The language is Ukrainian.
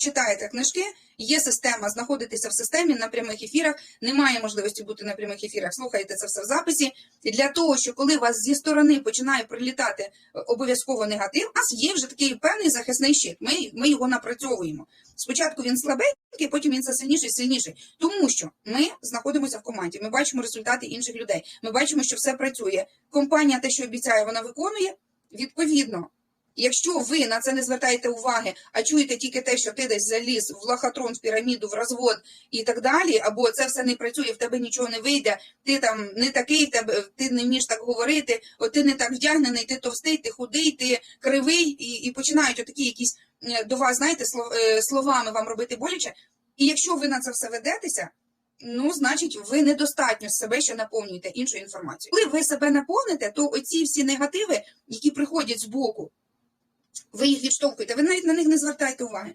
читаєте книжки, є система, знаходитеся в системі на прямих ефірах, немає можливості бути на прямих ефірах, слухаєте це все в записі. І для того, що коли вас зі сторони починає прилітати е, обов'язково негатив, у нас є вже такий певний захисний щит. Ми, ми його напрацьовуємо. Спочатку він слабенький, потім він все сильніший сильніший. Тому що ми знаходимося в команді, ми бачимо результати інших людей. Ми бачимо, що все працює. Компанія те, що обіцяє, вона виконує. Відповідно, якщо ви на це не звертаєте уваги, а чуєте тільки те, що ти десь заліз в лохотрон, в піраміду, в розвод і так далі, або це все не працює, в тебе нічого не вийде, ти там не такий, ти не вмієш так говорити, от ти не так вдягнений, ти товстий, ти худий, ти кривий, і, і починають отакі якісь е, до вас, знаєте, е, словами вам робити боляче. І якщо ви на це все ведетеся, ну, значить, ви недостатньо себе ще наповнюєте іншою інформацією. Коли ви себе наповните, то оці всі негативи, які приходять з боку, ви їх відштовхуєте, ви навіть на них не звертаєте уваги.